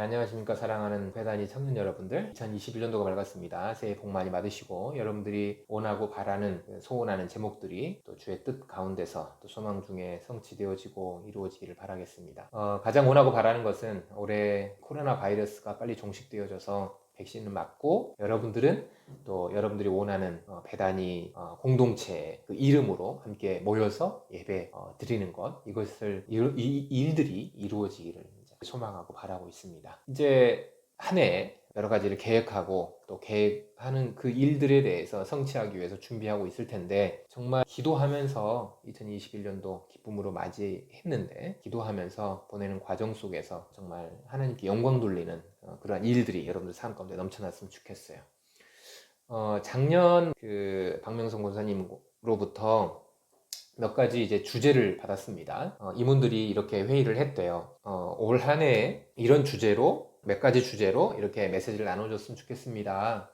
안녕하십니까. 사랑하는 회단이 청년 여러분들. 2021년도가 밝았습니다. 새해 복 많이 받으시고 여러분들이 원하고 바라는 그 소원하는 제목들이 또 주의 뜻 가운데서 또 소망 중에 성취되어지고 이루어지기를 바라겠습니다. 어, 가장 원하고 바라는 것은 올해 코로나 바이러스가 빨리 종식되어져서 백신을 맞고 여러분들은 또 여러분들이 원하는 어, 배단이 어, 공동체 그 이름으로 함께 모여서 예배 어, 드리는 것 이것을 이, 이 일들이 이루어지기를 소망하고 바라고 있습니다. 이제 한 해 여러 가지를 계획하고 또 계획하는 그 일들에 대해서 성취하기 위해서 준비하고 있을 텐데 정말 기도하면서 2021년도 기쁨으로 맞이했는데 기도하면서 보내는 과정 속에서 정말 하나님께 영광 돌리는 어, 그러한 일들이 여러분들 삶 가운데 넘쳐났으면 좋겠어요. 어, 작년 그 박명성 권사님으로부터 몇 가지 이제 주제를 받았습니다. 어, 이분들이 이렇게 회의를 했대요. 어, 올 한해 이런 주제로 몇 가지 주제로 이렇게 메시지를 나눠줬으면 좋겠습니다.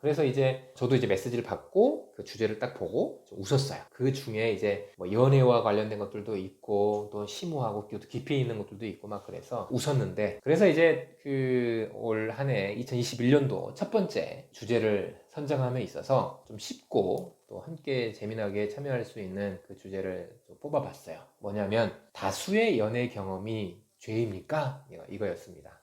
그래서 이제 저도 이제 메시지를 받고 그 주제를 딱 보고 좀 웃었어요. 그 중에 이제 뭐 연애와 관련된 것들도 있고 또 심오하고 또 깊이 있는 것들도 있고 막 그래서 웃었는데 그래서 이제 그 올 한 해 2021년도 첫 번째 주제를 선정함에 있어서 좀 쉽고 또 함께 재미나게 참여할 수 있는 그 주제를 좀 뽑아봤어요. 뭐냐면 다수의 연애 경험이 죄입니까? 이거였습니다.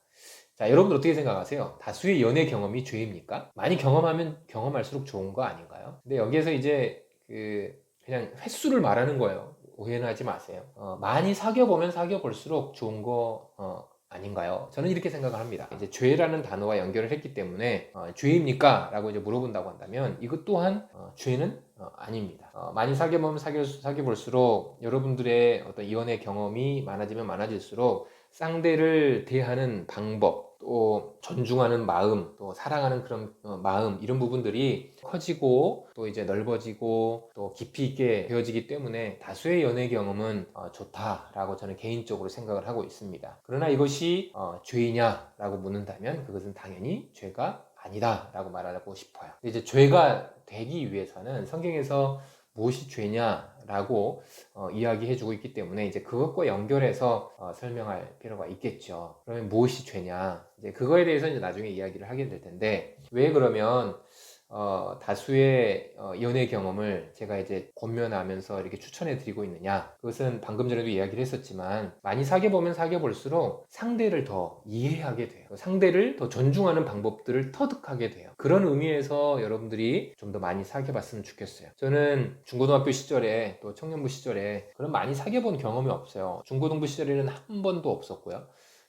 자, 여러분들 어떻게 생각하세요? 다수의 연애 경험이 죄입니까? 많이 경험하면 경험할수록 좋은 거 아닌가요? 근데 여기에서 이제 그 그냥 횟수를 말하는 거예요. 오해는 하지 마세요. 어, 많이 사귀어 보면 사귀어 볼수록 좋은 거 어, 아닌가요? 저는 이렇게 생각을 합니다. 이제 죄라는 단어와 연결을 했기 때문에 어, 죄입니까? 라고 이제 물어본다고 한다면 이것 또한 어, 죄는 어, 아닙니다. 어, 많이 사귀어보면 사귀어, 사귀어볼수록 여러분들의 어떤 연애 경험이 많아지면 많아질수록 쌍대를 대하는 방법 또 존중하는 마음, 또 사랑하는 그런 어, 마음 이런 부분들이 커지고 또 이제 넓어지고 또 깊이 있게 되어지기 때문에 다수의 연애 경험은 어, 좋다라고 저는 개인적으로 생각을 하고 있습니다. 그러나 이것이 어, 죄이냐라고 묻는다면 그것은 당연히 죄가 아니다라고 말하고 싶어요. 이제 죄가 되기 위해서는 성경에서 무엇이 죄냐 라고 어, 이야기해주고 있기 때문에 이제 그것과 연결해서 어, 설명할 필요가 있겠죠. 그러면 무엇이 죄냐? 이제 그거에 대해서 이제 나중에 이야기를 하게 될 텐데 왜 그러면 어, 다수의 어, 연애 경험을 제가 이제 권면하면서 이렇게 추천해 드리고 있느냐. 그것은 방금 전에도 이야기를 했었지만, 많이 사귀어 보면 사귀어 볼수록 상대를 더 이해하게 돼요. 상대를 더 존중하는 방법들을 터득하게 돼요. 그런 의미에서 여러분들이 좀 더 많이 사귀어 봤으면 좋겠어요. 저는 중고등학교 시절에 또 청년부 시절에 그런 많이 사귀어 본 경험이 없어요. 중고등부 시절에는 한 번도 없었고요.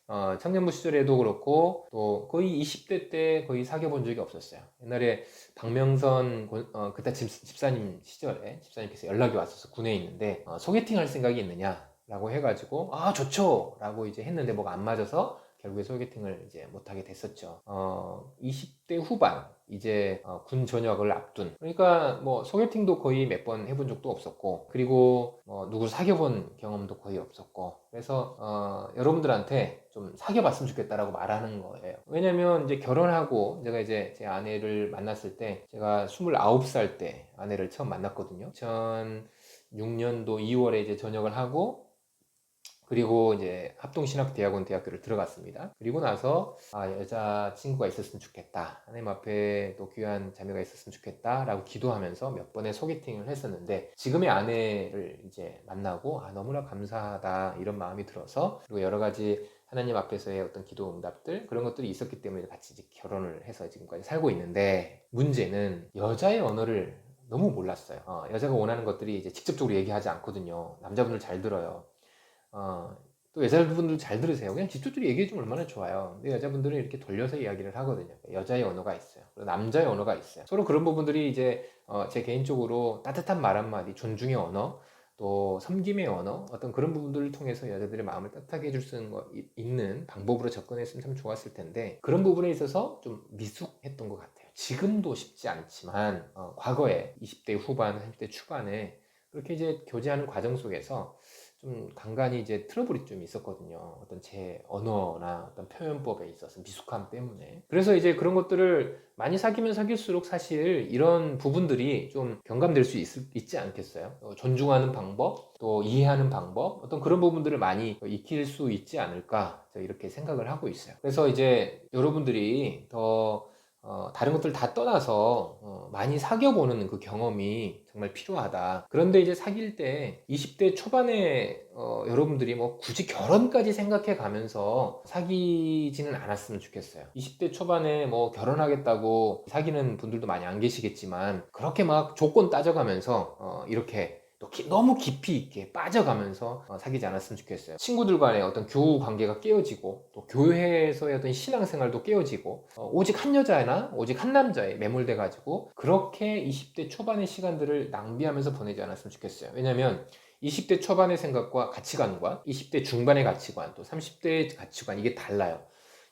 어, 청년부 시절에도 그렇고 또 거의 20대 때 거의 사귀어 본 적이 없었어요. 옛날에 박명선 어, 그때 집, 사님 시절에 집사님께서 연락이 왔어서 군에 있는데 어, 소개팅 할 생각이 있느냐라고 해가지고 아 좋죠 라고 이제 했는데 뭐가 안 맞아서 결국에 소개팅을 이제 못하게 됐었죠. 어, 20대 후반 이제 어, 군 전역을 앞둔 그러니까 뭐 소개팅도 거의 몇 번 해본 적도 없었고 그리고 뭐 누구 사귀어본 경험도 거의 없었고 그래서 어, 여러분들한테 좀 사귀어봤으면 좋겠다라고 말하는 거예요. 왜냐면 이제 결혼하고 제가 이제 제 아내를 만났을 때 제가 29살 때 아내를 처음 만났거든요. 2006년도 2월에 이제 전역을 하고 그리고 이제 합동신학대학원 대학교를 들어갔습니다. 그리고 나서 아, 여자 친구가 있었으면 좋겠다. 하나님 앞에 또 귀한 자매가 있었으면 좋겠다. 라고 기도하면서 몇 번의 소개팅을 했었는데 지금의 아내를 이제 만나고 아, 너무나 감사하다. 이런 마음이 들어서 그리고 여러 가지 하나님 앞에서의 어떤 기도 응답들 그런 것들이 있었기 때문에 같이 이제 결혼을 해서 지금까지 살고 있는데 문제는 여자의 언어를 너무 몰랐어요. 어, 여자가 원하는 것들이 이제 직접적으로 얘기하지 않거든요. 남자분들 잘 들어요. 어, 또 여자분들 잘 들으세요. 그냥 직접적으로 얘기해 주면 얼마나 좋아요. 근데 여자분들은 이렇게 돌려서 이야기를 하거든요. 여자의 언어가 있어요. 남자의 언어가 있어요. 서로 그런 부분들이 이제 어, 제 개인적으로 따뜻한 말 한마디, 존중의 언어, 또 섬김의 언어, 어떤 그런 부분들을 통해서 여자들의 마음을 따뜻하게 해줄 수 있는 방법으로 접근했으면 참 좋았을 텐데 그런 부분에 있어서 좀 미숙했던 것 같아요. 지금도 쉽지 않지만 어, 과거에 20대 후반, 30대 초반에 그렇게 이제 교제하는 과정 속에서 좀 간간히 이제 트러블이 좀 있었거든요. 어떤 제 언어나 어떤 표현법에 있어서 미숙함 때문에. 그래서 이제 그런 것들을 많이 사귀면 사귈수록 사실 이런 부분들이 좀 경감될 수 있, 지 않겠어요? 어, 존중하는 방법, 또 이해하는 방법, 어떤 그런 부분들을 많이 익힐 수 있지 않을까 이렇게 생각을 하고 있어요. 그래서 이제 여러분들이 더 어, 다른 것들 다 떠나서 어, 많이 사귀어보는 그 경험이 정말 필요하다. 그런데 이제 사귈 때 20대 초반에 어, 여러분들이 뭐 굳이 결혼까지 생각해 가면서 사귀지는 않았으면 좋겠어요. 20대 초반에 뭐 결혼하겠다고 사귀는 분들도 많이 안 계시겠지만 그렇게 막 조건 따져가면서 어, 이렇게 너무 깊이 있게 빠져가면서 어, 사귀지 않았으면 좋겠어요. 친구들 간의 어떤 교우 관계가 깨어지고 또 교회에서의 어떤 신앙생활도 깨어지고 어, 오직 한 여자나 오직 한 남자에 매몰돼 가지고 그렇게 20대 초반의 시간들을 낭비하면서 보내지 않았으면 좋겠어요. 왜냐하면 20대 초반의 생각과 가치관과 20대 중반의 가치관 또 30대의 가치관 이게 달라요.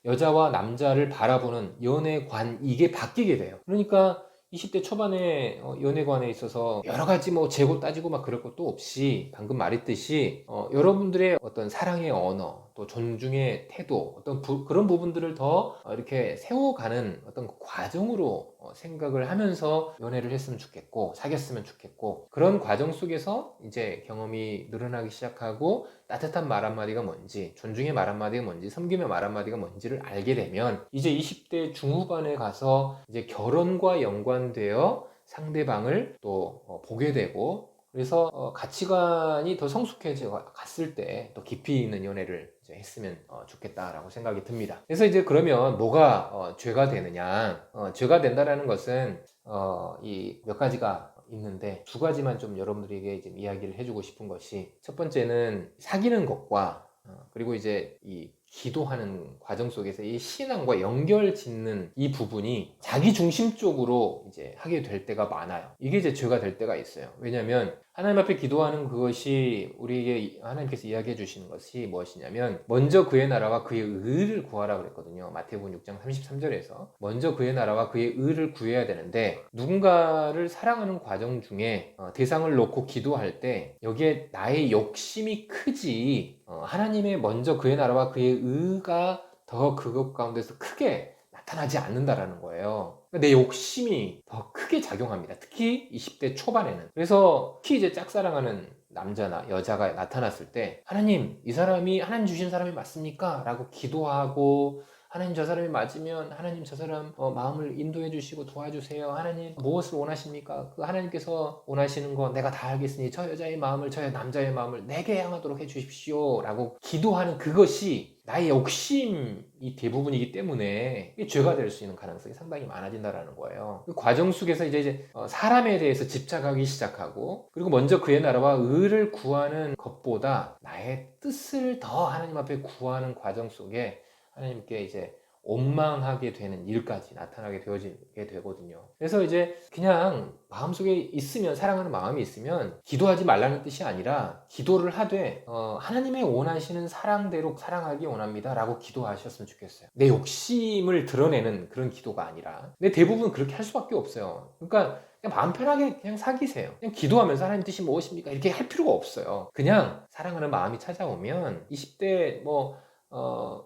여자와 남자를 바라보는 연애관 이게 바뀌게 돼요. 그러니까 20대 초반에 어, 연애관에 있어서 여러 가지 뭐 재고 따지고 막 그럴 것도 없이 방금 말했듯이 어, 여러분들의 어떤 사랑의 언어 또 존중의 태도 어떤 부, 그런 부분들을 더 어, 이렇게 세워가는 어떤 과정으로 어, 생각을 하면서 연애를 했으면 좋겠고 사귀었으면 좋겠고 그런 과정 속에서 이제 경험이 늘어나기 시작하고 따뜻한 말 한마디가 뭔지 존중의 말 한마디가 뭔지 섬김의 말 한마디가 뭔지를 알게 되면 이제 20대 중후반에 가서 이제 결혼과 연관되어 상대방을 또 어, 보게 되고 그래서 어, 가치관이 더 성숙해져 갔을 때더 깊이 있는 연애를 했으면 어, 좋겠다라고 생각이 듭니다. 그래서 이제 그러면 뭐가 어, 죄가 되느냐? 어, 죄가 된다라는 것은 어, 이 몇 가지가 있는데 두 가지만 좀 여러분들에게 좀 이야기를 해주고 싶은 것이 첫 번째는 사귀는 것과 어, 그리고 이제 이 기도하는 과정 속에서 이 신앙과 연결 짓는 이 부분이 자기 중심적으로 이제 하게 될 때가 많아요. 이게 이제 죄가 될 때가 있어요. 왜냐하면 하나님 앞에 기도하는 그것이 우리에게 하나님께서 이야기해 주시는 것이 무엇이냐면 먼저 그의 나라와 그의 의를 구하라 그랬거든요. 마태복음 6장 33절에서 먼저 그의 나라와 그의 의를 구해야 되는데 누군가를 사랑하는 과정 중에 어, 대상을 놓고 기도할 때 여기에 나의 욕심이 크지 어, 하나님의 먼저 그의 나라와 그의 의가 더 그것 가운데서 크게 나타나지 않는다라는 거예요. 내 욕심이 더 크게 작용합니다. 특히 20대 초반에는. 그래서 특히 이제 짝사랑하는 남자나 여자가 나타났을 때 하나님 이 사람이 하나님 주신 사람이 맞습니까? 라고 기도하고 하나님 저 사람이 맞으면 하나님 저 사람 어, 마음을 인도해 주시고 도와주세요. 하나님 무엇을 원하십니까? 그 하나님께서 원하시는 거 내가 다 알겠으니 저 여자의 마음을 저 남자의 마음을 내게 향하도록 해 주십시오. 라고 기도하는 그것이 나의 욕심이 대부분이기 때문에 죄가 될 수 있는 가능성이 상당히 많아진다라는 거예요. 그 과정 속에서 이제, 이제 어, 사람에 대해서 집착하기 시작하고 그리고 먼저 그의 나라와 의를 구하는 것보다 나의 뜻을 더 하나님 앞에 구하는 과정 속에 하나님께 이제 원망하게 되는 일까지 나타나게 되어지게 되거든요. 그래서 이제 그냥 마음속에 있으면 사랑하는 마음이 있으면 기도하지 말라는 뜻이 아니라 기도를 하되 어, 하나님의 원하시는 사랑대로 사랑하기 원합니다라고 기도하셨으면 좋겠어요. 내 욕심을 드러내는 그런 기도가 아니라. 근데 대부분 그렇게 할 수밖에 없어요. 그러니까 그냥 마음 편하게 그냥 사귀세요. 그냥 기도하면서 하나님 뜻이 무엇입니까? 이렇게 할 필요가 없어요. 그냥 사랑하는 마음이 찾아오면 20대 뭐 어,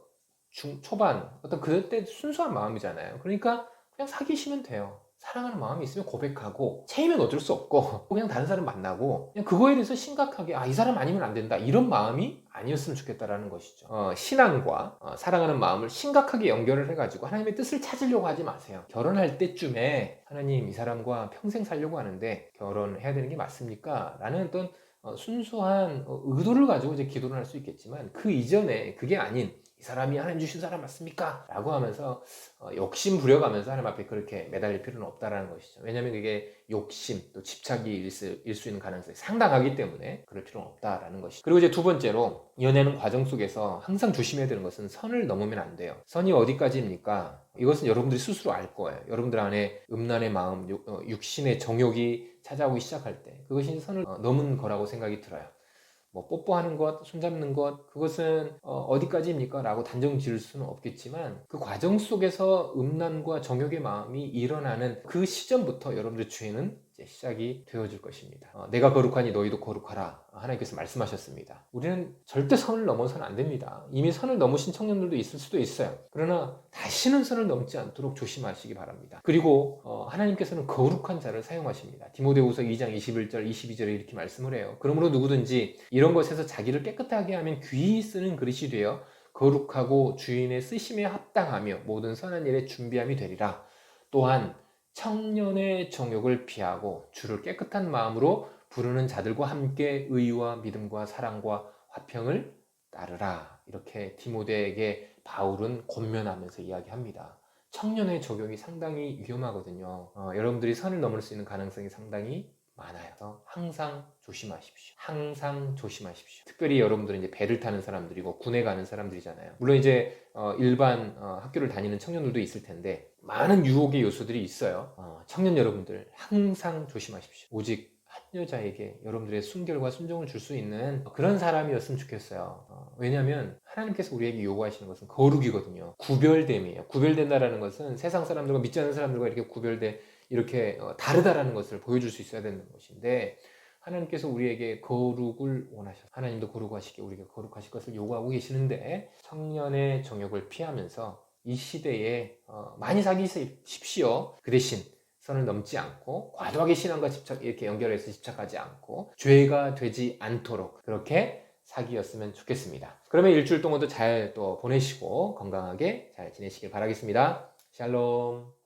중, 초반, 어떤 그때 순수한 마음이잖아요. 그러니까 그냥 사귀시면 돼요. 사랑하는 마음이 있으면 고백하고 체이면 어쩔 수 없고 그냥 다른 사람 만나고 그냥 그거에 대해서 심각하게 아 이 사람 아니면 안 된다 이런 마음이 아니었으면 좋겠다라는 것이죠 어, 신앙과 어, 사랑하는 마음을 심각하게 연결을 해가지고 하나님의 뜻을 찾으려고 하지 마세요 결혼할 때쯤에 하나님 이 사람과 평생 살려고 하는데 결혼해야 되는 게 맞습니까? 라는 어떤 어, 순수한 어, 의도를 가지고 이제 기도를 할 수 있겠지만 그 이전에 그게 아닌 이 사람이 하나님 주신 사람 맞습니까? 라고 하면서 어, 욕심 부려가면서 하나님 앞에 그렇게 매달릴 필요는 없다라는 것이죠. 왜냐하면 그게 욕심 또 집착이 일수 있는 가능성이 상당하기 때문에 그럴 필요는 없다라는 것이죠. 그리고 이제 두 번째로 연애는 과정 속에서 항상 조심해야 되는 것은 선을 넘으면 안 돼요. 선이 어디까지입니까? 이것은 여러분들이 스스로 알 거예요. 여러분들 안에 음란의 마음, 어, 육신의 정욕이 찾아오기 시작할 때 그것이 선을 어, 넘은 거라고 생각이 들어요. 뭐 뽀뽀하는 것, 손잡는 것, 그것은 어, 디까지입니까? 라고 단정 지을 수는 없겠지만 그 과정 속에서 음란과 정욕의 마음이 일어나는 그 시점부터 여러분들의 죄는 이제 시작이 되어질 것입니다. 어, 내가 거룩하니 너희도 거룩하라. 하나님께서 말씀하셨습니다. 우리는 절대 선을 넘어서는 안 됩니다. 이미 선을 넘으신 청년들도 있을 수도 있어요. 그러나 다시는 선을 넘지 않도록 조심하시기 바랍니다. 그리고 어, 하나님께서는 거룩한 자를 사용하십니다. 디모데후서 2장 21절, 22절에 이렇게 말씀을 해요. 그러므로 누구든지 이런 것에서 자기를 깨끗하게 하면 귀히 쓰는 그릇이 되어 거룩하고 주인의 쓰심에 합당하며 모든 선한 일에 준비함이 되리라. 또한 청년의 정욕을 피하고 주를 깨끗한 마음으로 부르는 자들과 함께 의와 믿음과 사랑과 화평을 따르라. 이렇게 디모데에게 바울은 권면하면서 이야기합니다. 청년의 적용이 상당히 위험하거든요. 어, 여러분들이 선을 넘을 수 있는 가능성이 상당히 많아요. 항상 조심하십시오. 항상 조심하십시오. 특별히 여러분들은 이제 배를 타는 사람들이고 군에 가는 사람들이잖아요. 물론 이제 어, 일반 어, 학교를 다니는 청년들도 있을 텐데 많은 유혹의 요소들이 있어요. 어, 청년 여러분들 항상 조심하십시오. 오직 한 여자에게 여러분들의 순결과 순종을 줄 수 있는 그런 사람이었으면 좋겠어요. 어, 왜냐하면 하나님께서 우리에게 요구하시는 것은 거룩이거든요. 구별됨이에요. 구별된다라는 것은 세상 사람들과 믿지 않는 사람들과 이렇게 구별돼 이렇게 어, 다르다라는 것을 보여줄 수 있어야 되는 것인데 하나님께서 우리에게 거룩을 원하셔. 하나님도 거룩하시게 우리가 거룩하실 것을 요구하고 계시는데 청년의 정욕을 피하면서 이 시대에 어, 많이 사귀십시오. 그 대신 선을 넘지 않고 과도하게 신앙과 집착 이렇게 연결해서 집착하지 않고 죄가 되지 않도록 그렇게 사귀었으면 좋겠습니다. 그러면 일주일 동안도 잘 또 보내시고 건강하게 잘 지내시길 바라겠습니다. 샬롬.